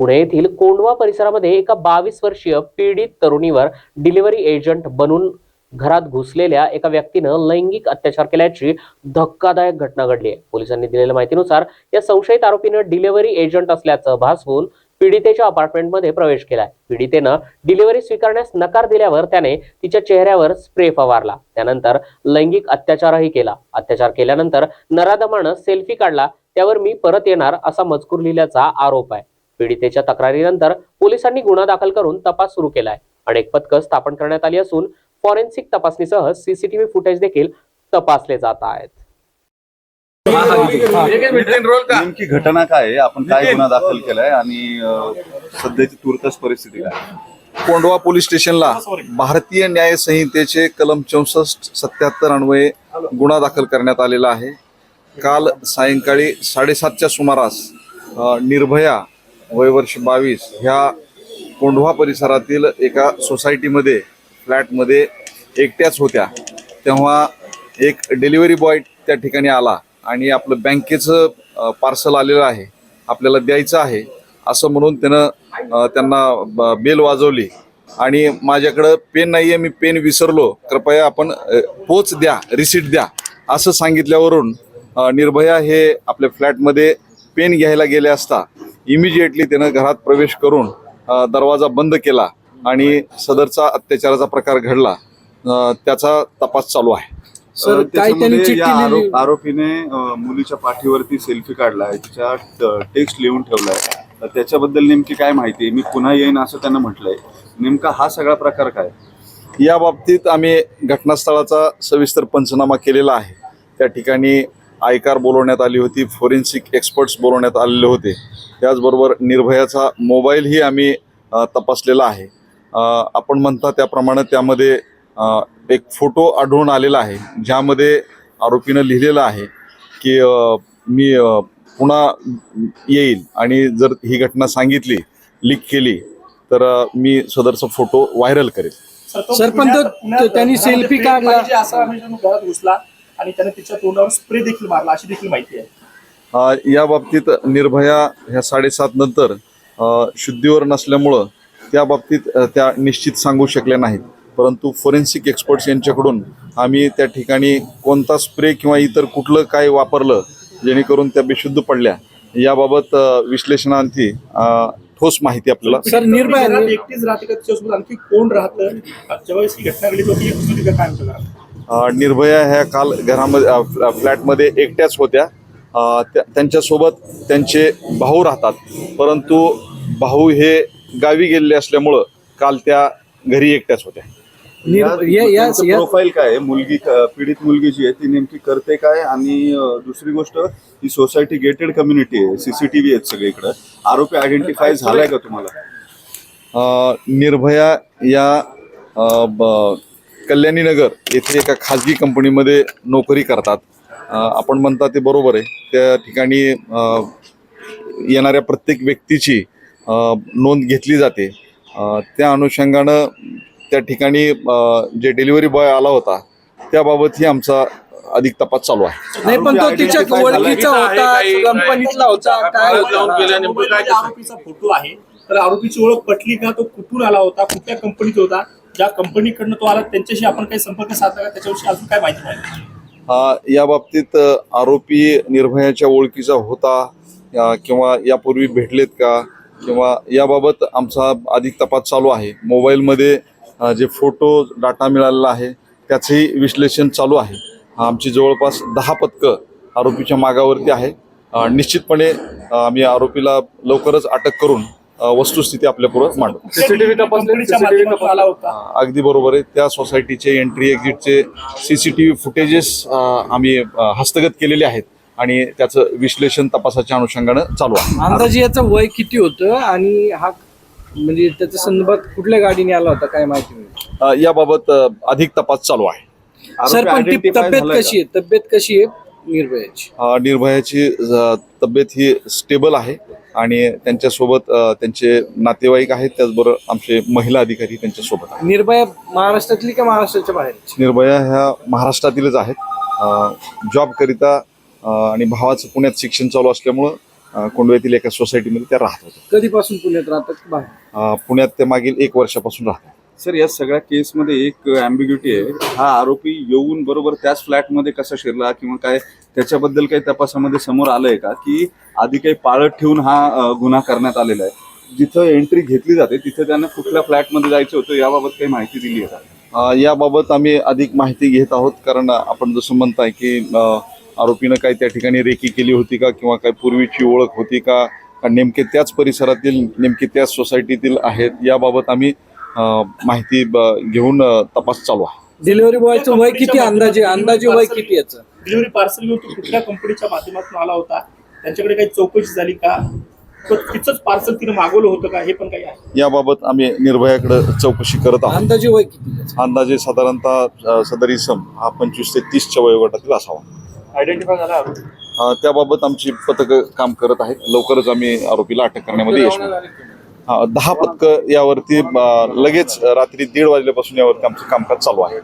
पुणे येथील कोंडवा परिसरामध्ये एका बावीस वर्षीय पीडित तरुणीवर डिलिव्हरी एजंट बनून घरात घुसलेल्या एका व्यक्तीनं लैंगिक अत्याचार केल्याची धक्कादायक घटना घडली. आहे पोलिसांनी दिलेल्या माहितीनुसार या संशयित आरोपीनं डिलिव्हरी एजंट असल्याचं भासवून पीडितेच्या अपार्टमेंटमध्ये प्रवेश केलाय. पीडितेनं डिलिव्हरी स्वीकारण्यास नकार दिल्यावर त्याने तिच्या चेहऱ्यावर स्प्रे फवारला. त्यानंतर लैंगिक अत्याचारही केला. अत्याचार केल्यानंतर नराधमानं सेल्फी काढला. त्यावर मी परत येणार असा मजकूर लिहिल्याचा आरोप आहे. पीडितेच्या तक्रारीनंतर पोलिसांनी गुन्हा दाखल करून तपास सुरू केलाय. अनेक पथकं स्थापन करण्यात आली असून फॉरेन्सिक तपासणीसह सीसीटीव्ही फुटेज देखील तपासले जात आहेत. नेमकी घटना काय आहे? आपण काय गुन्हा दाखल केलाय आणि सध्याची तुर्तच परिस्थिती काय आहे? कोंडवा पोलीस स्टेशनला भारतीय न्याय संहितेचे कलम चौसष्ट सत्याहत्तर अन्वये गुन्हा दाखल करण्यात आलेला आहे. काल सायंकाळी साडेसातच्या सुमारास निर्भया वयवर्ष बावीस ह्या कोंढवा परिसरातील एका सोसायटीमध्ये फ्लॅटमध्ये एकट्याच होत्या. तेव्हा एक डिलिव्हरी बॉय त्या ठिकाणी आला आणि आपलं बँकेचं पार्सल आलेलं आहे. आपल्याला द्यायचं आहे. असं म्हणून त्यानं त्यांना ब- बेल वाजवली. आणि माझ्याकडं पेन नाही आहे मी पेन विसरलो. कृपया आपण पोच द्या रिसीट द्या. असं सांगितल्यावरून निर्भया हे आपल्या फ्लॅटमध्ये पेन घ्यायला गेले असता इमिजिएटली त्यानं घरात प्रवेश करून दरवाजा बंद केला आणि सदरचा अत्याचाराचा प्रकार घडला. त्याचा तपास चालू आहे. सर? आरोप- आरोपीने मुलीच्या पाठीवरती सेल्फी काढलाय तिच्या टेक्स्ट लिहून ठेवलाय त्याच्याबद्दल नेमकी काय माहिती आहे? मी पुन्हा येईन असं त्यांना म्हटलंय. नेमका हा सगळा प्रकार काय? या बाबतीत आम्ही घटनास्थळाचा सविस्तर पंचनामा केलेला आहे. त्या ठिकाणी आयकार बोलवण्यात आली होती फोरेन्सिक एक्सपर्ट्स बोलवण्यात आलेले होते. त्याचबरोबर निर्भयाचा मोबाईलही आम्ही तपासलेला आहे. आपण म्हणता त्याप्रमाणे त्यामध्ये एक फोटो आढळून आलेला आहे ज्यामध्ये आरोपीनं लिहिलेलं आहे की मी पुन्हा येईल आणि जर ही घटना सांगितली लीक केली तर मी सदरचा फोटो व्हायरल करेल. सर, पण त्यांनी selfie काढला. आणि त्याने तिच्या तोंडावर स्प्रे देखील मारला अशी देखील माहिती आहे. अ, या बाबतीत निर्भया ह्या साडेसात नंतर अ, शुद्धीवर नसल्यामुळं त्या बाबतीत त्या निश्चित सांगू शकल्या नाहीत. परंतु फोरेन्सिक एक्सपर्ट्स यांच्याकडून आम्ही त्या ठिकाणी कोणता स्प्रे किंवा इतर कुठलं काय वापरलं जेणेकरून त्या बेशुद्ध पडल्या याबाबत अ, ठोस माहिती आपल्याला सर, निर्भया- एकटीच राहते का तिच्यासोबत? आणखी कोण राहतं? ज्यावेळेस ही घटना घडली होती काय निर्भया ह्या काल घरामध्ये फ्लॅटमध्ये एकट्याच होत्या. त्यांच्यासोबत त्यांचे भाऊ राहतात. परंतु भाऊ हे गावी गेलेले असल्यामुळं काल त्या घरी एकट्याच होत्या. प्रोफाईल काय आहे? मुलगी पीडित मुलगी जी आहे ती नेमकी करते काय? आणि दुसरी गोष्ट ही सोसायटी गेटेड कम्युनिटी आहे. सीसीटीव्ही आहेत सगळीकडे. आरोपी आयडेंटिफाय झालाय का तुम्हाला? निर्भया या अ, ब- कल्याणी नगर येथे एका खाजगी कंपनीमध्ये नोकरी करतात. आपण म्हणता ते बरोबर आहे. त्या ठिकाणी येणाऱ्या प्रत्येक व्यक्तीची नोंद घेतली जाते. त्या अनुषंगानं त्या ठिकाणी जे डिलिव्हरी बॉय आला होता त्याबाबतही आमचा अधिक तपास चालू आहे. नाही पण तो तिच्या ओळखीचा की होता कंपनीतला होता काय फोटो आहे. तर आरोपीची ओळख पटली का? तो कुठून आला होता? कुठल्या कंपनीत होता? ज्या कंपनीकडनं तो आला त्यांच्याशी आपण काही संपर्क साधला का? त्याच्याविषयी अजून काय माहिती पाहिजे हा या बाबतीत आरोपी निर्भयाच्या ओळखीचा होता किंवा यापूर्वी भेटलेत का? किंवा याबाबत आमचा अधिक तपास चालू आहे. मोबाईलमध्ये जे फोटो डाटा मिळालेला आहे त्याचंही विश्लेषण चालू आहे. आमची जवळपास दहा पथकं आरोपीच्या मागावरती आहे. निश्चितपणे आम्ही आरोपीला लवकरच अटक करून वस्तुस्थिती आपल्यापुढं मांडू. माध्यमातून आला होता. अगदी बरोबर आहे. त्या सोसायटीचे entry एक्झिटचे C C T V footages आम्ही हस्तगत केलेले आहेत आणि त्याचं विश्लेषण तपासाच्या अनुषंगानं चालू आहे. अंदाजे याचं वय किती होतं आणि हा म्हणजे त्याच्या संदर्भात कुठल्या गाडीने आला होता काय माहिती याबाबत अधिक तपास चालू आहे. सर पण तब्येत कशी आहे? तब्येत कशी आहे? निर्भयाची. निर्भयाची तब्येत ही स्टेबल आहे. आणि त्यांच्यासोबत त्यांचे नातेवाईक आहेत त्याचबरोबर आमचे महिला अधिकारी त्यांच्यासोबत आहेत. निर्भया महाराष्ट्रातली का महाराष्ट्राच्या बाहेरची निर्भया ह्या महाराष्ट्रातीलच आहेत. जॉबकरिता आणि भावाचं पुण्यात शिक्षण चालू असल्यामुळं कोंडव्यातील एका सोसायटीमध्ये त्या राहत होत्या. कधीपासून पुण्यात राहतात? बाहेर. पुण्यात ते मागील एक वर्षापासून राहतात. सर या सगळ्या केसमध्ये एक अँबिग्युटी आहे. हा आरोपी येऊन बरोबर त्याच फ्लॅटमध्ये कसा शिरला किंवा काय त्याच्याबद्दल काही तपासामध्ये समोर आलंय का? की आधी काही पाळत ठेवून हा गुन्हा करण्यात आलेला आहे. जिथं एंट्री घेतली जाते तिथं त्यांना कुठल्या फ्लॅटमध्ये जायचं होतं याबाबत काही माहिती दिली आहे का? याबाबत आम्ही अधिक माहिती घेत आहोत कारण आपण जसं म्हणताय की आरोपीनं काही त्या ठिकाणी रेकी केली होती का किंवा काही पूर्वीची ओळख होती का? नेमके त्याच परिसरातील नेमके त्याच सोसायटीतील आहेत याबाबत आम्ही माहिती घेऊन तपास चालू आहे. डिलिव्हरी बॉयचं वय किती? अंदाजे अंदाजे वय किती याचं? डिलिव्हरी पार्सल घेऊन तो कुठल्या कंपनीच्या माध्यमातून आला होता? त्यांच्याकडे काही चौकशी झाली का? तिचंच पार्सल तिने मागवलं होतं का? हे पण काही आहे. याबाबत आम्ही निर्भयाकडे चौकशी करत आहोत. अंदाजे वय किती? अंदाजे साधारणतः सदर इसम हा पंचवीस ते तीसच्या वयोगटातील असावा. आयडेंटिफाय झाला अ, त्याबाबत आमची पथकं काम करत आहेत. लवकरच आम्ही आरोपीला अटक करण्यामध्ये यश दहा पथकं यावरती लगेच रात्री दीड वाजल्यापासून यावरती आमचं कामकाज चालू आहे.